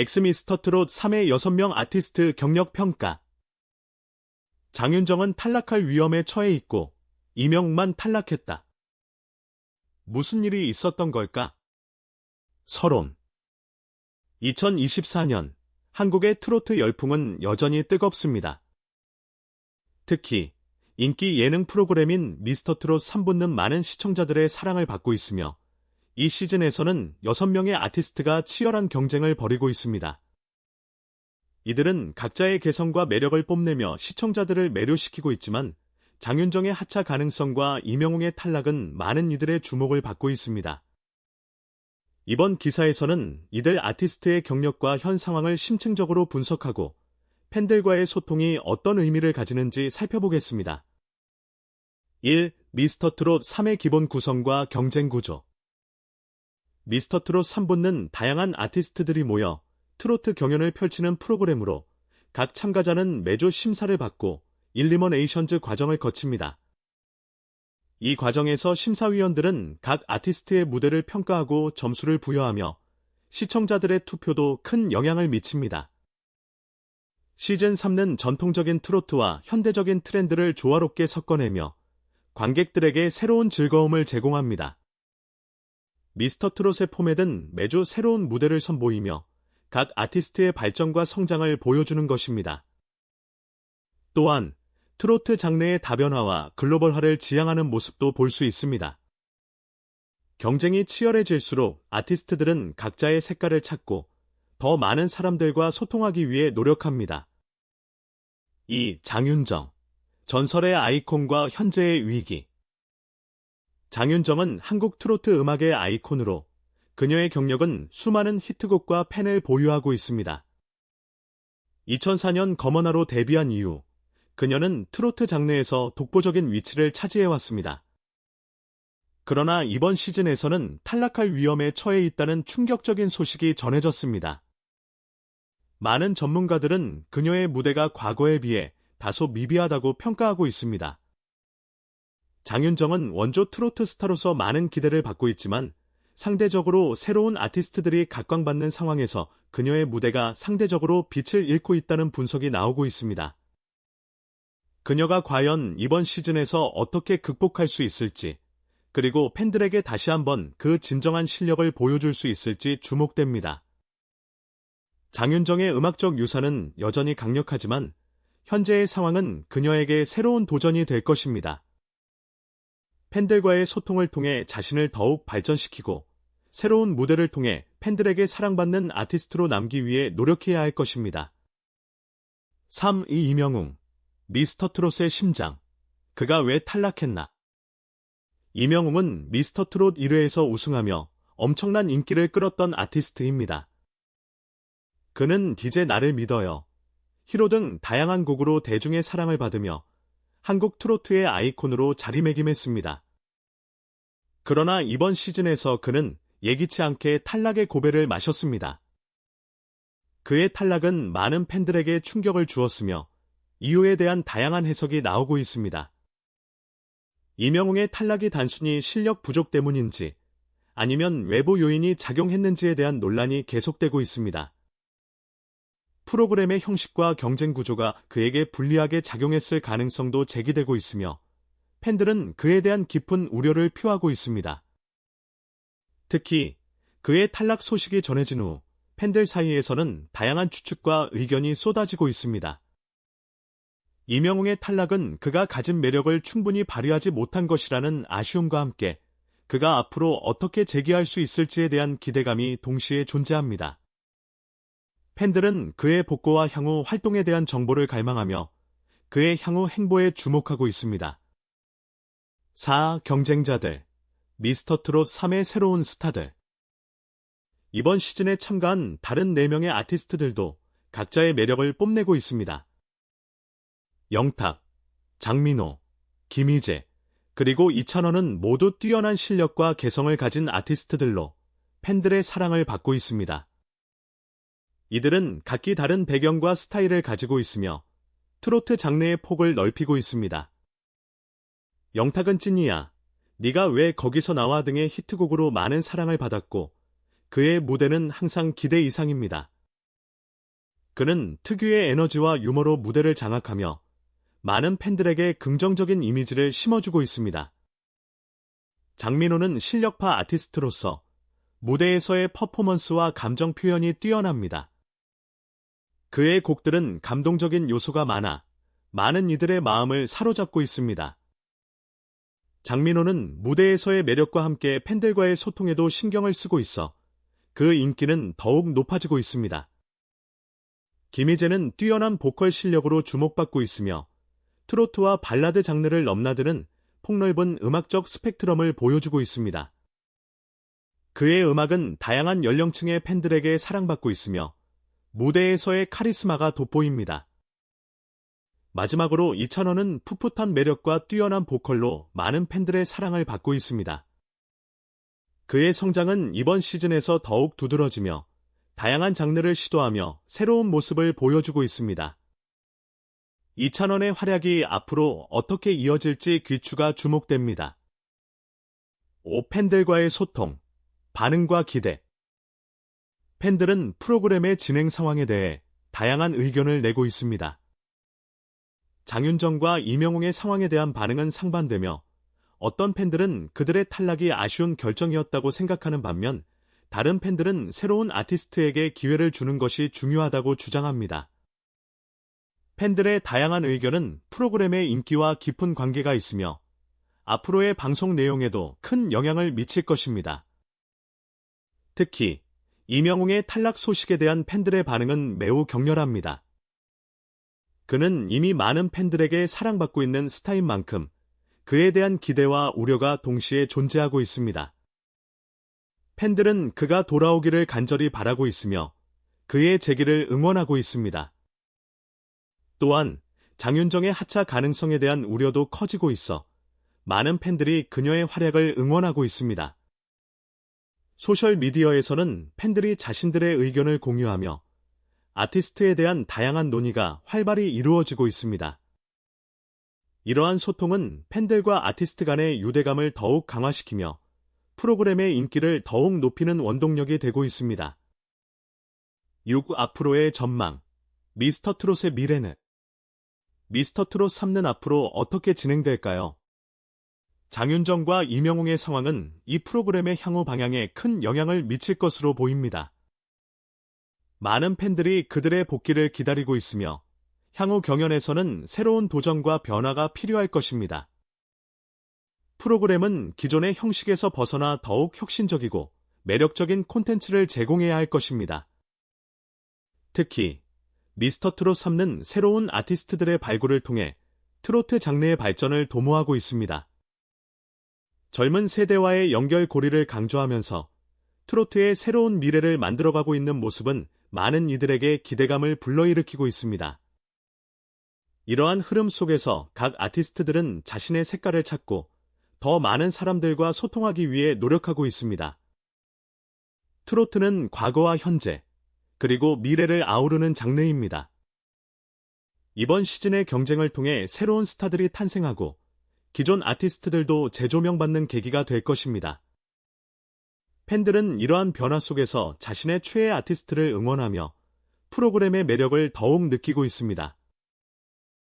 엑스미스터 트롯 3의 6명 아티스트 경력 평가. 장윤정은 탈락할 위험에 처해 있고, 이명만 탈락했다. 무슨 일이 있었던 걸까? 서론. 2024년, 한국의 트로트 열풍은 여전히 뜨겁습니다. 특히, 인기 예능 프로그램인 미스터 트롯 3부는 많은 시청자들의 사랑을 받고 있으며, 이 시즌에서는 6명의 아티스트가 치열한 경쟁을 벌이고 있습니다. 이들은 각자의 개성과 매력을 뽐내며 시청자들을 매료시키고 있지만 장윤정의 하차 가능성과 이명웅의 탈락은 많은 이들의 주목을 받고 있습니다. 이번 기사에서는 이들 아티스트의 경력과 현 상황을 심층적으로 분석하고 팬들과의 소통이 어떤 의미를 가지는지 살펴보겠습니다. 1. 미스터 트롯 3의 기본 구성과 경쟁 구조 미스터 트롯 3부는 다양한 아티스트들이 모여 트로트 경연을 펼치는 프로그램으로 각 참가자는 매주 심사를 받고 일리머네이션즈 과정을 거칩니다. 이 과정에서 심사위원들은 각 아티스트의 무대를 평가하고 점수를 부여하며 시청자들의 투표도 큰 영향을 미칩니다. 시즌 3는 전통적인 트로트와 현대적인 트렌드를 조화롭게 섞어내며 관객들에게 새로운 즐거움을 제공합니다. 미스터 트롯의 포맷은 매주 새로운 무대를 선보이며 각 아티스트의 발전과 성장을 보여주는 것입니다. 또한 트로트 장르의 다변화와 글로벌화를 지향하는 모습도 볼 수 있습니다. 경쟁이 치열해질수록 아티스트들은 각자의 색깔을 찾고 더 많은 사람들과 소통하기 위해 노력합니다. 2. 장윤정 전설의 아이콘과 현재의 위기 장윤정은 한국 트로트 음악의 아이콘으로 그녀의 경력은 수많은 히트곡과 팬을 보유하고 있습니다. 2004년 검언하로 데뷔한 이후 그녀는 트로트 장르에서 독보적인 위치를 차지해왔습니다. 그러나 이번 시즌에서는 탈락할 위험에 처해 있다는 충격적인 소식이 전해졌습니다. 많은 전문가들은 그녀의 무대가 과거에 비해 다소 미비하다고 평가하고 있습니다. 장윤정은 원조 트로트 스타로서 많은 기대를 받고 있지만 상대적으로 새로운 아티스트들이 각광받는 상황에서 그녀의 무대가 상대적으로 빛을 잃고 있다는 분석이 나오고 있습니다. 그녀가 과연 이번 시즌에서 어떻게 극복할 수 있을지, 그리고 팬들에게 다시 한번 그 진정한 실력을 보여줄 수 있을지 주목됩니다. 장윤정의 음악적 유산은 여전히 강력하지만 현재의 상황은 그녀에게 새로운 도전이 될 것입니다. 팬들과의 소통을 통해 자신을 더욱 발전시키고 새로운 무대를 통해 팬들에게 사랑받는 아티스트로 남기 위해 노력해야 할 것입니다. 3. 이 이명웅 미스터 트롯의 심장 그가 왜 탈락했나 이명웅은 미스터 트롯 1회에서 우승하며 엄청난 인기를 끌었던 아티스트입니다. 그는 디제 나를 믿어요. 히로 등 다양한 곡으로 대중의 사랑을 받으며 한국 트로트의 아이콘으로 자리매김했습니다. 그러나 이번 시즌에서 그는 예기치 않게 탈락의 고배를 마셨습니다. 그의 탈락은 많은 팬들에게 충격을 주었으며 이유에 대한 다양한 해석이 나오고 있습니다. 이명웅의 탈락이 단순히 실력 부족 때문인지 아니면 외부 요인이 작용했는지에 대한 논란이 계속되고 있습니다. 프로그램의 형식과 경쟁 구조가 그에게 불리하게 작용했을 가능성도 제기되고 있으며 팬들은 그에 대한 깊은 우려를 표하고 있습니다. 특히 그의 탈락 소식이 전해진 후 팬들 사이에서는 다양한 추측과 의견이 쏟아지고 있습니다. 이명웅의 탈락은 그가 가진 매력을 충분히 발휘하지 못한 것이라는 아쉬움과 함께 그가 앞으로 어떻게 재기할 수 있을지에 대한 기대감이 동시에 존재합니다. 팬들은 그의 복고와 향후 활동에 대한 정보를 갈망하며 그의 향후 행보에 주목하고 있습니다. 4. 경쟁자들 미스터 트롯 3의 새로운 스타들 이번 시즌에 참가한 다른 4명의 아티스트들도 각자의 매력을 뽐내고 있습니다. 영탁, 장민호, 김희재, 그리고 이찬원은 모두 뛰어난 실력과 개성을 가진 아티스트들로 팬들의 사랑을 받고 있습니다. 이들은 각기 다른 배경과 스타일을 가지고 있으며 트로트 장르의 폭을 넓히고 있습니다. 영탁은 찐이야. 네가 왜 거기서 나와 등의 히트곡으로 많은 사랑을 받았고 그의 무대는 항상 기대 이상입니다. 그는 특유의 에너지와 유머로 무대를 장악하며 많은 팬들에게 긍정적인 이미지를 심어주고 있습니다. 장민호는 실력파 아티스트로서 무대에서의 퍼포먼스와 감정 표현이 뛰어납니다. 그의 곡들은 감동적인 요소가 많아 많은 이들의 마음을 사로잡고 있습니다. 장민호는 무대에서의 매력과 함께 팬들과의 소통에도 신경을 쓰고 있어 그 인기는 더욱 높아지고 있습니다. 김희재는 뛰어난 보컬 실력으로 주목받고 있으며 트로트와 발라드 장르를 넘나드는 폭넓은 음악적 스펙트럼을 보여주고 있습니다. 그의 음악은 다양한 연령층의 팬들에게 사랑받고 있으며 무대에서의 카리스마가 돋보입니다. 마지막으로 이찬원은 풋풋한 매력과 뛰어난 보컬로 많은 팬들의 사랑을 받고 있습니다. 그의 성장은 이번 시즌에서 더욱 두드러지며 다양한 장르를 시도하며 새로운 모습을 보여주고 있습니다. 이찬원의 활약이 앞으로 어떻게 이어질지 귀추가 주목됩니다. 5. 팬들과의 소통, 반응과 기대 팬들은 프로그램의 진행 상황에 대해 다양한 의견을 내고 있습니다. 장윤정과 이명웅의 상황에 대한 반응은 상반되며 어떤 팬들은 그들의 탈락이 아쉬운 결정이었다고 생각하는 반면 다른 팬들은 새로운 아티스트에게 기회를 주는 것이 중요하다고 주장합니다. 팬들의 다양한 의견은 프로그램의 인기와 깊은 관계가 있으며 앞으로의 방송 내용에도 큰 영향을 미칠 것입니다. 특히 이명웅의 탈락 소식에 대한 팬들의 반응은 매우 격렬합니다. 그는 이미 많은 팬들에게 사랑받고 있는 스타인 만큼 그에 대한 기대와 우려가 동시에 존재하고 있습니다. 팬들은 그가 돌아오기를 간절히 바라고 있으며 그의 재기를 응원하고 있습니다. 또한 장윤정의 하차 가능성에 대한 우려도 커지고 있어 많은 팬들이 그녀의 활약을 응원하고 있습니다. 소셜미디어에서는 팬들이 자신들의 의견을 공유하며 아티스트에 대한 다양한 논의가 활발히 이루어지고 있습니다. 이러한 소통은 팬들과 아티스트 간의 유대감을 더욱 강화시키며 프로그램의 인기를 더욱 높이는 원동력이 되고 있습니다. 6. 앞으로의 전망 미스터 트롯의 미래는 미스터 트롯 3는 앞으로 어떻게 진행될까요? 장윤정과 이명웅의 상황은 이 프로그램의 향후 방향에 큰 영향을 미칠 것으로 보입니다. 많은 팬들이 그들의 복귀를 기다리고 있으며 향후 경연에서는 새로운 도전과 변화가 필요할 것입니다. 프로그램은 기존의 형식에서 벗어나 더욱 혁신적이고 매력적인 콘텐츠를 제공해야 할 것입니다. 특히 미스터 트롯 3는 새로운 아티스트들의 발굴을 통해 트로트 장르의 발전을 도모하고 있습니다. 젊은 세대와의 연결고리를 강조하면서 트로트의 새로운 미래를 만들어가고 있는 모습은 많은 이들에게 기대감을 불러일으키고 있습니다. 이러한 흐름 속에서 각 아티스트들은 자신의 색깔을 찾고 더 많은 사람들과 소통하기 위해 노력하고 있습니다. 트로트는 과거와 현재, 그리고 미래를 아우르는 장르입니다. 이번 시즌의 경쟁을 통해 새로운 스타들이 탄생하고 기존 아티스트들도 재조명받는 계기가 될 것입니다. 팬들은 이러한 변화 속에서 자신의 최애 아티스트를 응원하며 프로그램의 매력을 더욱 느끼고 있습니다.